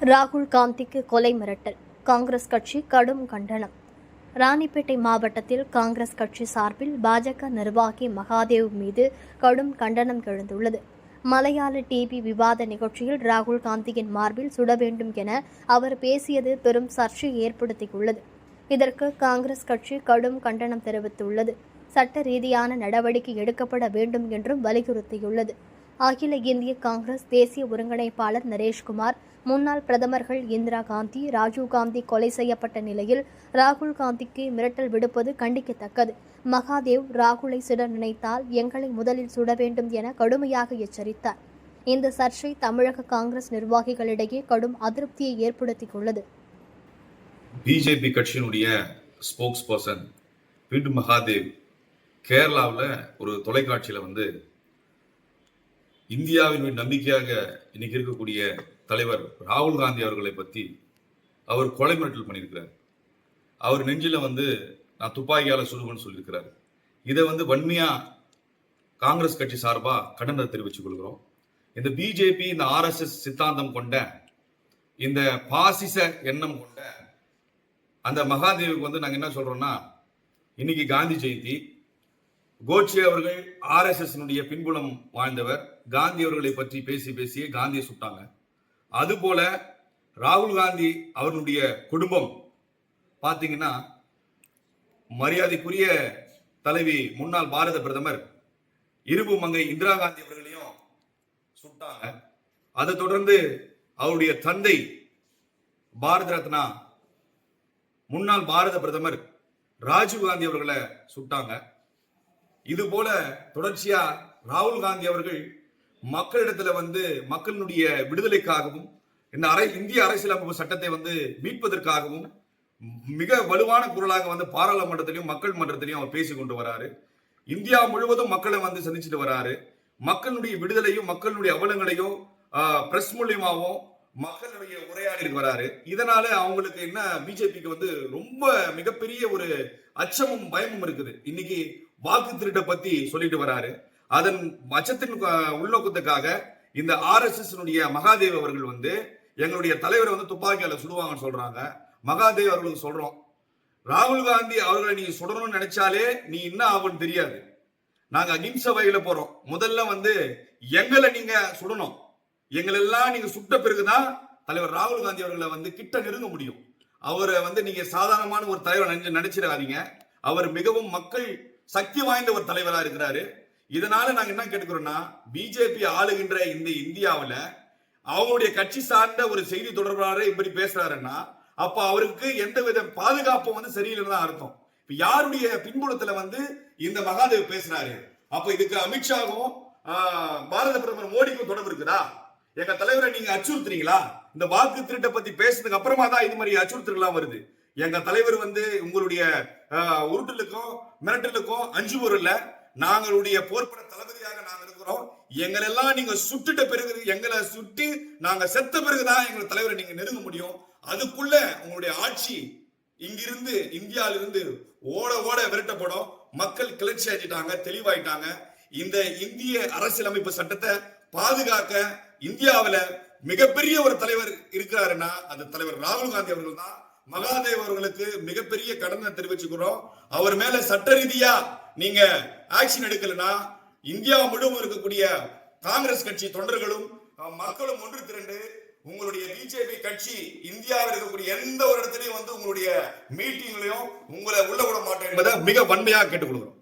ராகுல் காந்திக்கு கொலை மிரட்டல். காங்கிரஸ் கட்சி கடும் கண்டனம். ராணிப்பேட்டை மாவட்டத்தில் காங்கிரஸ் கட்சி சார்பில் பாஜக நிர்வாகி மகாதேவ் மீது கடும் கண்டனம் எழுந்துள்ளது. மலையாள டிவி விவாத நிகழ்ச்சியில் ராகுல் காந்தியின் மார்பில் சுட வேண்டும் என அவர் பேசியது பெரும் சர்ச்சை ஏற்படுத்தியுள்ளது. இதற்கு காங்கிரஸ் கட்சி கடும் கண்டனம் தெரிவித்துள்ளது. சட்ட ரீதியான நடவடிக்கை எடுக்கப்பட வேண்டும் என்றும் வலியுறுத்தியுள்ளது. அகில இந்திய காங்கிரஸ் தேசிய ஒருங்கிணைப்பாளர் நரேஷ்குமார் முன்னாள் பிரதமர்கள் இந்திரா காந்தி ராஜீவ் காந்தி கொலை செய்யப்பட்ட நிலையில் ராகுல் காந்திக்கு மிரட்டல் விடுப்பது கண்டிக்கத்தக்கது. மகாதேவ் ராகுலை சுட நினைத்தால் எங்களை முதலில் சுட வேண்டும் என கடுமையாக எச்சரித்தார். இந்த சர்ச்சை தமிழக காங்கிரஸ் நிர்வாகிகளிடையே கடும் அதிருப்தியை ஏற்படுத்தியுள்ளது. பிஜேபி கட்சியினுடைய ஸ்போக்ஸ் பர்சன் பிண்டு மகாதேவ் கேரளாவில் ஒரு தொலைக்காட்சியில் வந்து இந்தியாவின் நம்பிக்கையாக இன்னைக்கு இருக்கக்கூடிய தலைவர் ராகுல் காந்தி அவர்களை பற்றி அவர் கொலை மிரட்டல் பண்ணியிருக்கிறார். அவர் நெஞ்சில் வந்து நான் துப்பாக்கியால் சுடுவேன்னு சொல்லியிருக்கிறார். இதை வந்து வன்மையாக காங்கிரஸ் கட்சி சார்பாக கண்டனத்தை தெரிவித்துக் கொள்கிறோம். இந்த பிஜேபி இந்த ஆர்எஸ்எஸ் சித்தாந்தம் கொண்ட இந்த பாசிச எண்ணம் கொண்ட அந்த மகாதேவுக்கு வந்து நாங்கள் என்ன சொல்கிறோம்னா இன்னைக்கு காந்தி ஜெயந்தி கோட்சே அவர்கள் ஆர்எஸ்எஸ்னுடைய பின்புலம் வாழ்ந்தவர். காந்தி அவர்களை பற்றி பேசி பேசியே காந்தியை சுட்டாங்க. அதுபோல ராகுல் காந்தி அவர்களுடைய குடும்பம் பார்த்தீங்கன்னா மரியாதைக்குரிய தலைவி முன்னாள் பாரத பிரதமர் இரும்பு மங்கை இந்திரா காந்தி அவர்களையும் சுட்டாங்க. அதை தொடர்ந்து அவருடைய தந்தை பாரத ரத்னா முன்னாள் பாரத பிரதமர் ராஜீவ் காந்தி அவர்களை சுட்டாங்க. இது போல தொடர்ச்சியா ராகுல் காந்தி அவர்கள் மக்களிடத்துல வந்து மக்களினுடைய விடுதலைக்காகவும் இந்த அரை இந்திய அரசியலமைப்பு சட்டத்தை வந்து மீட்பதற்காகவும் மிக வலுவான குரலாக வந்து பாராளுமன்றத்திலையும் மக்கள் மன்றத்திலையும் அவர் பேசி கொண்டு வராரு. இந்தியா முழுவதும் மக்களை வந்து சந்திச்சுட்டு வராரு. மக்களுடைய விடுதலையும் மக்களுடைய அவலங்களையும் பிரஸ் மூலியமாகவும் மக்களுடைய உரையாடி வராரு. இதனால அவங்களுக்கு என்ன பிஜேபிக்கு வந்து ரொம்ப மிகப்பெரிய ஒரு அச்சமும் பயமும் இருக்குது. இன்னைக்கு வாக்கு திருட்டை பத்தி சொல்லிட்டு வராரு. அதன் அச்சத்தின் உள்நோக்கத்துக்காக இந்த ஆர் எஸ் எஸ் மகாதேவ் அவர்கள் வந்து எங்களுடைய தலைவரை வந்து துப்பாக்கியால சுடுவாங்கன்னு சொல்றாங்க. மகாதேவ் அவர்களுக்கு சொல்றோம். ராகுல் காந்தி அவர்களை நீ சுடணும்னு நினைச்சாலே நீ என்ன ஆகும்னு தெரியாது. நாங்க அகிம்ச வகையில போறோம். முதல்ல வந்து எங்களை நீங்க சுடணும். எங்களை எல்லாம் நீங்க சுட்ட பிறகுதான் தலைவர் ராகுல் காந்தி அவர்களை வந்து கிட்ட நெருங்க முடியும். அவரை வந்து நீங்க சாதாரணமான ஒரு தலைவர் நினைச்சு நினைச்சிடாதீங்க. அவர் மிகவும் மக்கள் சக்தி வாய்ந்த ஒரு தலைவரா இருக்கிறாரு. இதனால நாங்க என்ன கேட்டுக்கிறோம்னா பிஜேபி ஆளுகின்ற இந்த இந்தியாவில அவங்களுடைய கட்சி சார்ந்த ஒரு செய்தி தொடர்பாளர் இப்படி பேசுறாருன்னா அப்ப அவருக்கு எந்த வித பாதுகாப்பும் வந்து சரியில்லைன்னு அர்த்தம். இப்ப யாருடைய பின்புலத்துல வந்து இந்த மகாதேவ் பேசுறாரு? அப்ப இதுக்கு அமித்ஷாவும் பாரத பிரதமர் மோடிக்கும் தொடர்பு இருக்குதா? எங்க தலைவரை நீங்க அச்சுறுத்துறீங்களா? இந்த வாக்கு திருட்டை பத்தி பேசுறதுக்கு அப்புறமா தான் இது மாதிரி அச்சுறுத்தலாம் வருது. எங்க தலைவர் வந்து உங்களுடைய உருட்டலுக்கும் மிரட்டலுக்கும் அஞ்சு இல்ல. நாங்களுடைய போர்ப்பட தளபதியாக நாங்க இருக்கிறோம். எங்களெல்லாம் நீங்க சுட்டுட்ட பிறகு எங்களை சுட்டு நாங்க செத்த பிறகுதான் எங்களை தலைவரை நீங்க நெருங்க முடியும். அதுக்குள்ள உங்களுடைய ஆட்சி இங்கிருந்து இந்தியாவிலிருந்து ஓட ஓட விரட்டப்படும். மக்கள் கிளர்ச்சி ஆயிட்டாங்க தெளிவாயிட்டாங்க. இந்த இந்திய அரசியலமைப்பு சட்டத்தை பாதுகாக்க இந்தியாவில மிகப்பெரிய ஒரு தலைவர் இருக்கிறாருன்னா அந்த தலைவர் ராகுல் காந்தி அவர்கள் தான் மகாதேவ் அவர்களுக்கு மிகப்பெரிய கடனை தெரிவிச்சுக்கிறோம். அவர் மேல சட்ட ரீதியா நீங்க ஆக்ஷன் எடுக்கலனா இந்தியா முழுவதும் இருக்கக்கூடிய காங்கிரஸ் கட்சி தொண்டர்களும் மக்களும் ஒன்று திரண்டு உங்களுடைய பிஜேபி கட்சி இந்தியாவில் இருக்கக்கூடிய எந்த ஒரு இடத்துலையும் வந்து உங்களுடைய மீட்டிங்லயும் உங்களை உள்ள விட மாட்டேன் என்பதை மிக வன்மையாக கேட்டுக்கொள்கிறோம்.